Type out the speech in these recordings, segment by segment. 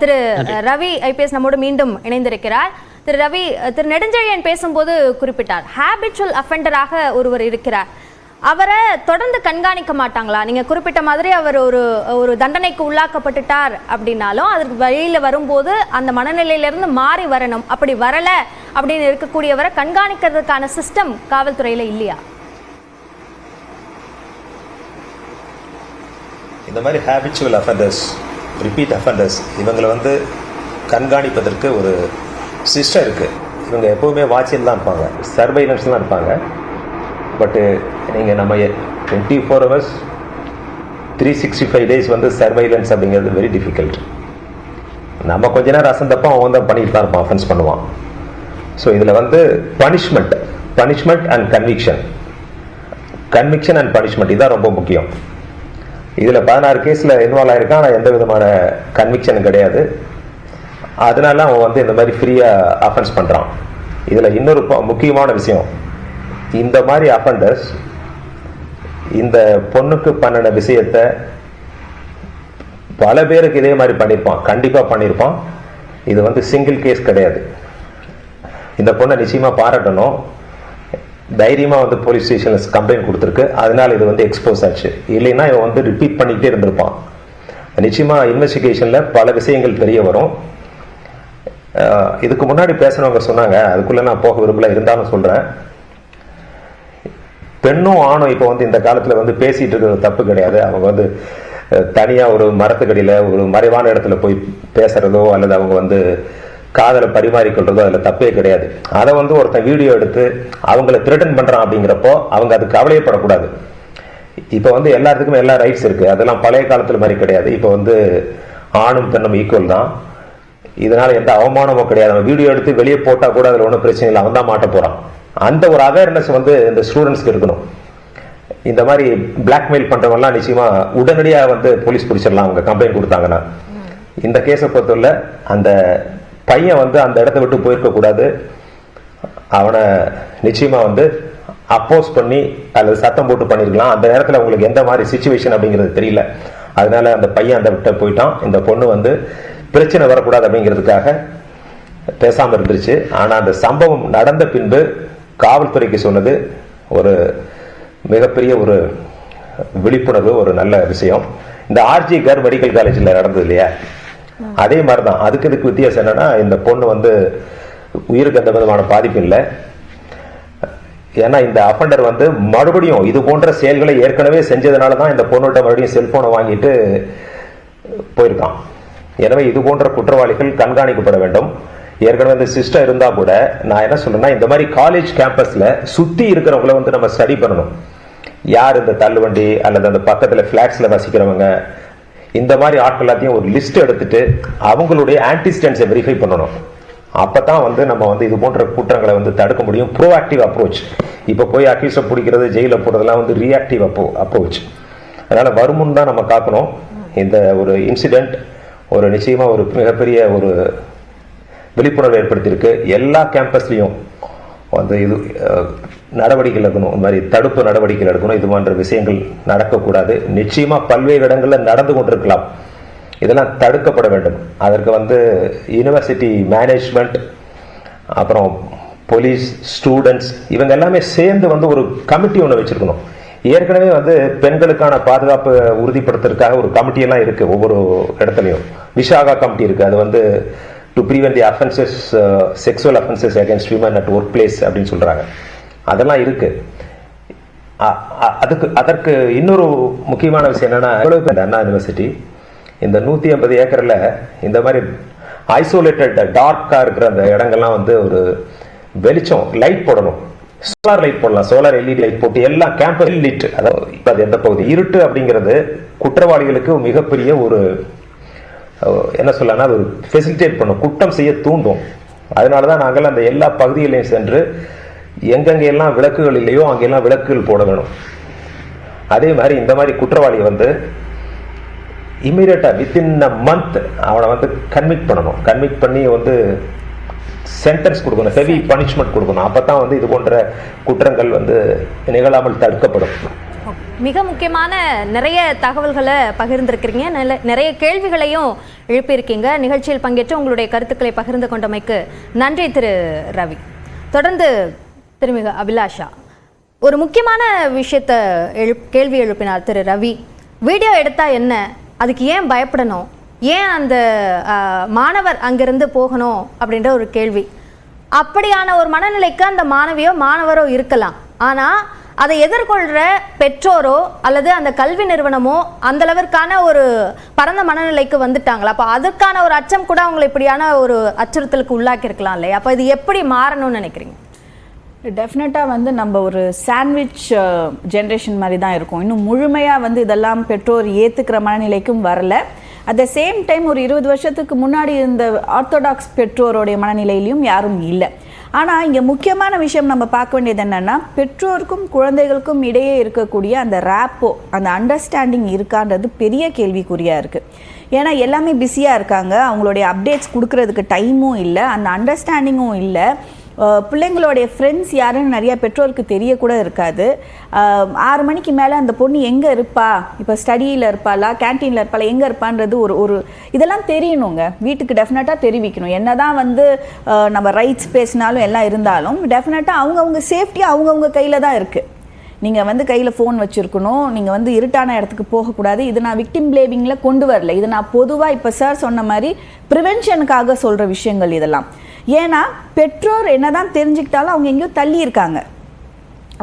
திரு Ravi IPS நம்மோடு மீண்டும் இணைந்திருக்கிறார். திரு ரவி திரு நெடுஞ்செழியன் பேசும்போது குறிப்பிட்டார். ஹேபிச்சுவல் அஃபெண்டராக ஒருவர் இருக்கிறார். அவரை தொடர்ந்து கண்காணிக்க மாட்டாங்களா? நீங்க குறிப்பிட்ட மாதிரி அவர் ஒரு ஒரு தண்டனைக்கு உள்ளாக்கப்பட்டுட்டார் அப்படின்னாலும் அதற்கு வழியில வரும்போது அந்த மனநிலையிலிருந்து மாறி வரணும். அப்படி வரல அப்படின்னு இருக்கக்கூடியவரை கண்காணிக்கிறதுக்கான சிஸ்டம் காவல்துறையில இல்லையா? இந்த மாதிரி ஹேபிச்சுவல் அஃபெண்டர்ஸ் ரிப்பீட் அஃபண்டர்ஸ் இவங்களை வந்து கண்காணிப்பதற்கு ஒரு சிஸ்டம் இருக்குது இவங்க எப்போவுமே வாட்சில் தான் இருப்பாங்க. சர்வைலன்ஸ் தான் இருப்பாங்க. பட்டு நீங்கள் நம்ம twenty four hours three sixty five days வந்து சர்வைலன்ஸ் அப்படிங்கிறது வெரி டிஃபிகல்ட் நம்ம கொஞ்ச நேரம் அசந்தப்போ அவன் வந்து பண்ணிட்டு தான் இருப்பான் அஃபென்ஸ் பண்ணுவான். ஸோ இதில் வந்து punishment punishment and conviction conviction and punishment இதுதான் ரொம்ப முக்கியம். இதில் பதினாறு கேஸில் இன்வால்வ் ஆயிருக்கான். ஆனால் எந்த விதமான கன்விக்ஷனும் கிடையாது. அதனால அவன் வந்து இந்த மாதிரி ஃப்ரீயாக அஃபென்ஸ் பண்ணுறான் இதில் இன்னொரு ப- முக்கியமான விஷயம். இந்த மாதிரி அஃபெண்டர்ஸ் இந்த பொண்ணுக்கு பண்ணின விஷயத்த பல பேருக்கு இதே மாதிரி பண்ணியிருப்பான் கண்டிப்பாக பண்ணியிருப்பான் இது வந்து சிங்கிள் கேஸ் கிடையாது. இந்த பொண்ணை நிச்சயமாக பாராட்டணும். தைரியமாக வந்து போலீஸ் ஸ்டேஷனில் கம்ப்ளைண்ட் கொடுத்துருக்கு. அதனால இது வந்து எக்ஸ்போஸ் ஆச்சு. இல்லைன்னா இவன் வந்து ரிப்பீட் பண்ணிகிட்டே இருந்திருப்பான். நிச்சயமாக இன்வெஸ்டிகேஷனில் பல விஷயங்கள் தெரிய வரும். இதுக்கு முன்னாடி பேசுனவங்க சொன்னாங்க அதுக்குள்ளே நான் போக விரும்பல இருந்தாலும் சொல்கிறேன் பெண்ணும் ஆணும் இப்போ வந்து இந்த காலத்தில் வந்து பேசிட்டு இருக்கிறது தப்பு கிடையாது. அவங்க வந்து தனியாக தனியா ஒரு மரத்துக்கடியில் ஒரு மறைவான இடத்துல போய் பேசுறதோ அல்லது அவங்க வந்து காதலை பரிமாறிக்கொள்றதோ அதில் தப்பே கிடையாது. அதை வந்து ஒருத்தன் வீடியோ எடுத்து அவங்கள த்ரெட்டன் பண்ணுறான் அப்படிங்கிறப்போ அவங்க அதுக்கு கவலையப்படக்கூடாது. இப்போ வந்து எல்லாத்துக்குமே எல்லா ரைட்ஸ் இருக்குது அதெல்லாம் பழைய காலத்தில் மாதிரி கிடையாது. இப்போ வந்து ஆணும் பெண்ணும் ஈக்குவல் தான். இதனால் எந்த அவமானமும் கிடையாது. அவன் வீடியோ எடுத்து வெளியே போட்டால் கூட அதில் ஒன்றும் பிரச்சனை இல்லை. அவன் தான் மாட்ட போகிறான் அந்த ஒரு அவேர்னஸ் வந்து இந்த ஸ்டூடெண்ட்ஸ்க்கு இருக்கணும். இந்த மாதிரி பிளாக்மெயில் பண்ணுறவங்கலாம் நிச்சயமாக உடனடியாக வந்து போலீஸ் பிடிச்சிடலாம். அவங்க கம்ப்ளைண்ட் கொடுத்தாங்கன்னா. இந்த கேஸை பொறுத்தவரை அந்த பையன் வந்து அந்த இடத்த விட்டு போயிருக்க கூடாது. அவனை நிச்சயமா வந்து அப்போஸ் பண்ணி அல்லது சத்தம் போட்டு பண்ணிருக்கலாம். அந்த நேரத்தில் உங்களுக்கு எந்த மாதிரி சுச்சுவேஷன் அப்படிங்கிறது தெரியல. அதனால அந்த பையன் அந்த விட்ட போயிட்டான். இந்த பொண்ணு வந்து பிரச்சனை வரக்கூடாது அப்படிங்கிறதுக்காக பேசாம இருந்துருச்சு. ஆனா அந்த சம்பவம் நடந்த பின்பு காவல்துறைக்கு சொன்னது ஒரு மிகப்பெரிய ஒரு விழிப்புணர்வு ஒரு நல்ல விஷயம். இந்த ஆர்ஜி கர் மெடிக்கல் காலேஜில் நடந்தது இல்லையா? அதே மாதிரி தான் அதுக்கு இதுக்கு வித்தியாசம் என்னன்னா இந்த பொண்ணு வந்து உயிருக்கு எந்த விதமான பாதிப்பு இல்லை. ஏன்னா இந்த அஃபண்டர் வந்து மறுபடியும் இது போன்ற செயல்களை ஏற்கனவே செஞ்சதுனால தான் இந்த பொண்ணுகிட்ட மறுபடியும் செல்போனை வாங்கிட்டு போயிருக்கான். எனவே இது போன்ற குற்றவாளிகள் கண்காணிக்கப்பட வேண்டும். ஏற்கனவே இந்த சிஸ்டம் இருந்தா கூட நான் என்ன சொல்றேன்னா இந்த மாதிரி காலேஜ் கேம்பஸ்ல சுத்தி இருக்கிறவங்கள வந்து நம்ம ஸ்டடி பண்ணணும். யார் இந்த தள்ளுவண்டி அல்லது அந்த பக்கத்தில் ஃப்ளாட்ஸில் வசிக்கிறவங்க இந்த மாதிரி ஆட்கள் எல்லாத்தையும் ஒரு லிஸ்ட் எடுத்துட்டு அவங்களுடைய ஆன்டிஸ்டன்ஸை வெரிஃபை பண்ணணும். அப்போ தான் வந்து நம்ம வந்து இது போன்ற குற்றங்களை வந்து தடுக்க முடியும். ப்ரோஆக்டிவ் அப்ரோச் இப்போ போய் அக்யூஸை பிடிக்கிறது ஜெயிலில் போடுறதெல்லாம் வந்து ரியாக்டிவ் அப்போ அப்ரோச் அதனால் வருமுன் தான் நம்ம காக்கணும். இந்த ஒரு இன்சிடெண்ட் ஒரு நிச்சயமாக ஒரு மிகப்பெரிய ஒரு விழிப்புணர்வு ஏற்படுத்தியிருக்கு. எல்லா கேம்பஸ்லேயும் வந்து இது நடவடிக்கைகள் எடுக்கணும். இந்த மாதிரி தடுப்பு நடவடிக்கைகள் எடுக்கணும். இது போன்ற விஷயங்கள் நடக்கக்கூடாது. நிச்சயமாக பல்வேறு இடங்களில் நடந்து கொண்டிருக்கலாம். இதெல்லாம் தடுக்கப்பட வேண்டும். அதற்கு வந்து யூனிவர்சிட்டி மேனேஜ்மெண்ட் அப்புறம் போலீஸ் ஸ்டூடெண்ட்ஸ் இவங்க எல்லாமே சேர்ந்து வந்து ஒரு கமிட்டி ஒன்று வச்சுருக்கணும். ஏற்கனவே வந்து பெண்களுக்கான பாதுகாப்பு உறுதிப்படுத்துறதுக்காக ஒரு கமிட்டியெல்லாம் இருக்குது ஒவ்வொரு இடத்துலையும். விஷாகா கமிட்டி இருக்குது அது வந்து to prevent the offences sexual offences against women at work place அப்படின்னு சொல்கிறாங்க அதெல்லாம் இருக்கு. அ- அதுக்கு அதற்கு இன்னொரு முக்கியமான விஷயம் என்னன்னா எவ்வளவு அண்ணா யூனிவர்சிட்டி இந்த நூற்றி ஐம்பது ஏக்கரில் இந்த மாதிரி ஐசோலேட்டட் டார்க்காக இருக்கிற அந்த இடங்கள்லாம் வந்து ஒரு வெளிச்சம் லைட் போடணும். சோலார் லைட் போடலாம். சோலார் எல்இடி லைட் போட்டு எல்லாம் கேம்பஸ் லிட் அதாவது இப்போ அது எந்த பகுதி? இருட்டு அப்படிங்கிறது குற்றவாளிகளுக்கு மிகப்பெரிய ஒரு என்ன சொல்லனா அது ஒரு ஃபெசிலிட்டேட் பண்ணும். குற்றம் செய்ய தூண்டும். அதனால தான் நாங்கள் அந்த எல்லா பகுதிகளையும் சென்று எங்கெங்கெல்லாம் விளக்குகள் இல்லையோ அங்கெல்லாம் விளக்குகள் போட வேணும். அதே மாதிரி இந்த மாதிரி குற்றவாளி வந்து இமீடியட்டா வித்தின் அ மந்த் அவனை வந்து கன்விக் பண்ணணும். கன்விக் பண்ணி வந்து சென்டென்ஸ் கொடுக்கணும். ஹெவி பனிஷ்மெண்ட் கொடுக்கணும். அப்பதான் வந்து இது போன்ற குற்றங்கள் வந்து நிகழாமல் தடுக்கப்படும். மிக முக்கியமான நிறைய தகவல்களை பகிர்ந்திருக்கிறீங்க. நல்ல- நிறைய கேள்விகளையும் எழுப்பியிருக்கீங்க. நிகழ்ச்சியில் பங்கேற்று உங்களுடைய கருத்துக்களை பகிர்ந்து கொண்டமைக்கு நன்றி திரு ரவி. தொடர்ந்து திருமிக அபிலாஷா ஒரு முக்கியமான விஷயத்தை எழு கேள்வி எழுப்பினார் திரு ரவி. வீடியோ எடுத்தால் என்ன? அதுக்கு ஏன் பயப்படணும்? ஏன் அந்த மாணவர் அங்கிருந்து போகணும்? அப்படின்ற ஒரு கேள்வி. அப்படியான ஒரு மனநிலைக்கு அந்த மாணவியோ மாணவரோ இருக்கலாம். ஆனால் அதை எதிர்கொள்கிற பெற்றோரோ அல்லது அந்த கல்வி நிறுவனமோ அந்த அளவிற்கான ஒரு பரந்த மனநிலைக்கு வந்துட்டாங்களா? அப்போ அதுக்கான ஒரு அச்சம் கூட அவங்களை இப்படியான ஒரு அச்சுறுத்தலுக்கு உள்ளாக்கியிருக்கலாம் இல்லையா? அப்போ இது எப்படி மாறணும்னு நினைக்கிறீங்க? டெஃபினட்டாக வந்து நம்ம ஒரு சாண்ட்விச் ஜென்ரேஷன் மாதிரி தான் இருக்கும். இன்னும் முழுமையாக வந்து இதெல்லாம் பெற்றோர் ஏற்றுக்கிற மனநிலைக்கும் வரல. அட் த சேம் டைம் ஒரு இருபது வருஷத்துக்கு முன்னாடி இருந்த ஆர்த்தோடாக்ஸ் பெற்றோருடைய மனநிலையிலையும் யாரும் இல்லை. ஆனால் இங்கே முக்கியமான விஷயம் நம்ம பார்க்க வேண்டியது என்னென்னா பெற்றோருக்கும் குழந்தைகளுக்கும் இடையே இருக்கக்கூடிய அந்த ரேப்போ அந்த அண்டர்ஸ்டாண்டிங் இருக்கான்றது பெரிய கேள்விக்குறியாக இருக்குது ஏன்னா எல்லாமே பிஸியாக இருக்காங்க. அவங்களுடைய அப்டேட்ஸ் கொடுக்கறதுக்கு டைமும் இல்லை அந்த அண்டர்ஸ்டாண்டிங்கும் இல்லை. பிள்ளைங்களுடைய ஃப்ரெண்ட்ஸ் யாருன்னு நிறைய பெற்றோருக்கு தெரியக்கூட இருக்காது. ஆறு மணிக்கு மேலே அந்த பொண்ணு எங்கே இருப்பா? இப்போ ஸ்டடியில் இருப்பாளா கேன்டீனில் இருப்பாளா எங்கே இருப்பான்றது ஒரு ஒரு இதெல்லாம் தெரியணுங்க. வீட்டுக்கு டெஃபினட்டாக தெரிவிக்கணும். என்ன தான் வந்து நம்ம ரைட்ஸ் பேசினாலும் எல்லாம் இருந்தாலும் டெஃபினட்டாக அவங்கவுங்க சேஃப்டி அவங்கவுங்க கையில் தான் இருக்குது நீங்கள் வந்து கையில் ஃபோன் வச்சுருக்கணும். நீங்கள் வந்து இருட்டான இடத்துக்கு போகக்கூடாது. இது நான் விக்டிம் பிளேமிங்கில் கொண்டு வரல. இது நான் பொதுவாக இப்போ சார் சொன்ன மாதிரி ப்ரிவென்ஷனுக்காக சொல்கிற விஷயங்கள் இதெல்லாம். ஏன்னா பெற்றோர் என்னதான் தெரிஞ்சுக்கிட்டாலும் அவங்க எங்கேயோ தள்ளி இருக்காங்க.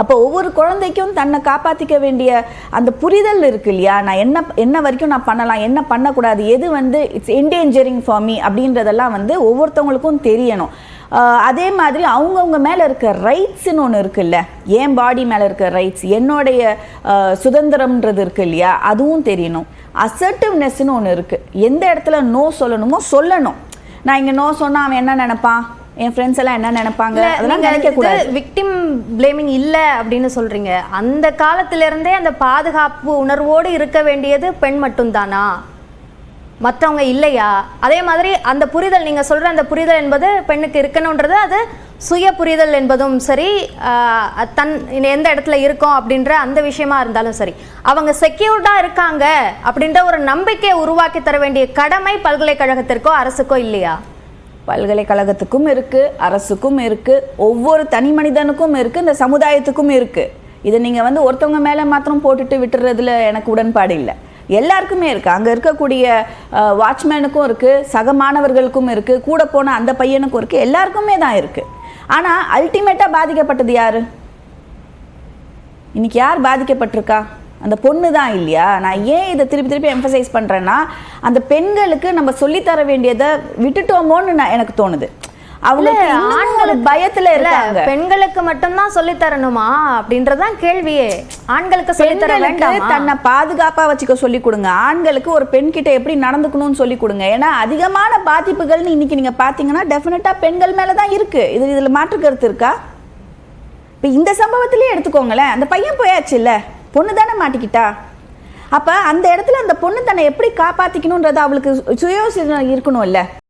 அப்போ ஒவ்வொரு குழந்தைக்கும் தன்னை காப்பாற்றிக்க வேண்டிய அந்த புரிதல் இருக்கு இல்லையா? நான் என்ன என்ன வரைக்கும் நான் பண்ணலாம் என்ன பண்ணக்கூடாது எது வந்து இட்ஸ் என்டேஞ்சரிங் ஃபார் மீ அப்படின்றதெல்லாம் வந்து ஒவ்வொருத்தவங்களுக்கும் தெரியணும். அதே மாதிரி அவங்கவுங்க மேலே இருக்க ரைட்ஸ்னு ஒன்று இருக்குல்ல என் பாடி மேலே இருக்க ரைட்ஸ் என்னுடைய சுதந்திரம்ன்றது இருக்கு இல்லையா? அதுவும் தெரியணும். அசர்ட்டிவ்னஸ்ன்னு ஒன்று இருக்குது எந்த இடத்துல நோ சொல்லணுமோ சொல்லணும். நான் இங்கே நோ சொன்னால் அவன் என்ன நினைப்பான்? என் ஃப்ரெண்ட்ஸ் எல்லாம் என்ன நினைப்பாங்க? அதெல்லாம் நினைக்க கூடாது. விக்டிம் பிளேமிங் இல்ல அப்படின்னு சொல்றீங்க. அந்த காலத்துல இருந்தே அந்த பாதுகாப்பு உணர்வோடு இருக்க வேண்டியது பெண் மட்டும்தானா? மற்றவங்க இல்லையா? அதே மாதிரி அந்த புரிதல் நீங்கள் சொல்கிற அந்த புரிதல் என்பது பெண்ணுக்கு இருக்கணுன்றது அது சுய புரிதல் என்பதும் சரி தன் எந்த இடத்துல இருக்கோம் அப்படின்ற அந்த விஷயமா இருந்தாலும் சரி. அவங்க செக்யூர்டாக இருக்காங்க அப்படின்ற ஒரு நம்பிக்கையை உருவாக்கி தர வேண்டிய கடமை பல்கலைக்கழகத்திற்கோ அரசுக்கோ இல்லையா? பல்கலைக்கழகத்துக்கும் இருக்கு அரசுக்கும் இருக்கு ஒவ்வொரு தனி மனிதனுக்கும் இருக்கு இந்த சமுதாயத்துக்கும் இருக்கு. இதை நீங்கள் வந்து ஒருத்தவங்க மேலே மாத்திரம் போட்டுட்டு விட்டுறதுல எனக்கு உடன்பாடு இல்லை. எல்லாருக்குமே இருக்குது அங்கே இருக்கக்கூடிய வாட்ச்மேனுக்கும் இருக்குது சக மாணவர்களுக்கும் இருக்குது கூட போன அந்த பையனுக்கும் இருக்குது எல்லாருக்குமே தான் இருக்குது ஆனால் அல்டிமேட்டாக பாதிக்கப்பட்டது யார்? இன்றைக்கி யார் பாதிக்கப்பட்டிருக்கா? அந்த பொண்ணு தான் இல்லையா? நான் ஏன் இதை திருப்பி திருப்பி எம்ஃபசைஸ் பண்ணுறேன்னா அந்த பெண்களுக்கு நம்ம சொல்லித்தர வேண்டியதை விட்டுட்டோமோன்னு நான் எனக்கு தோணுது. அவங்க ஆண்கள் பயத்துல இருக்காங்க. பெண்களுக்கு மட்டும்தான் சொல்லி தரணுமா? அப்படின்றதுதான் கேள்வியே. ஆண்களுக்கு சொல்லி தர வேண்டாமா? தன்னை பாதுகாப்பா வச்சுக்க சொல்லி கொடுங்க. ஆண்களுக்கு ஒரு பெண் கிட்ட எப்படி நடந்துக்கணும்னு சொல்லி கொடுங்க. ஏன்னா அதிகமான பாதிப்புகள்னு இன்னைக்கு நீங்க பாத்தீங்கன்னா டெஃபினட்டா பெண்கள் மேல தான் இருக்கு. இது இதுல மாற்று கருத்து இருக்கா? இப்போ இந்த சம்பவத்திலே எடுத்துக்கோங்களேன். அந்த பையன் போயாச்சு இல்ல? பொண்ணு தானே மாட்டிக்கிட்டா? அப்ப அந்த இடத்துல அந்த பொண்ணு தன்னை எப்படி காப்பாத்திக்கணும்ன்றது அவளுக்கு சுயோசனம் இருக்கணும் இல்ல?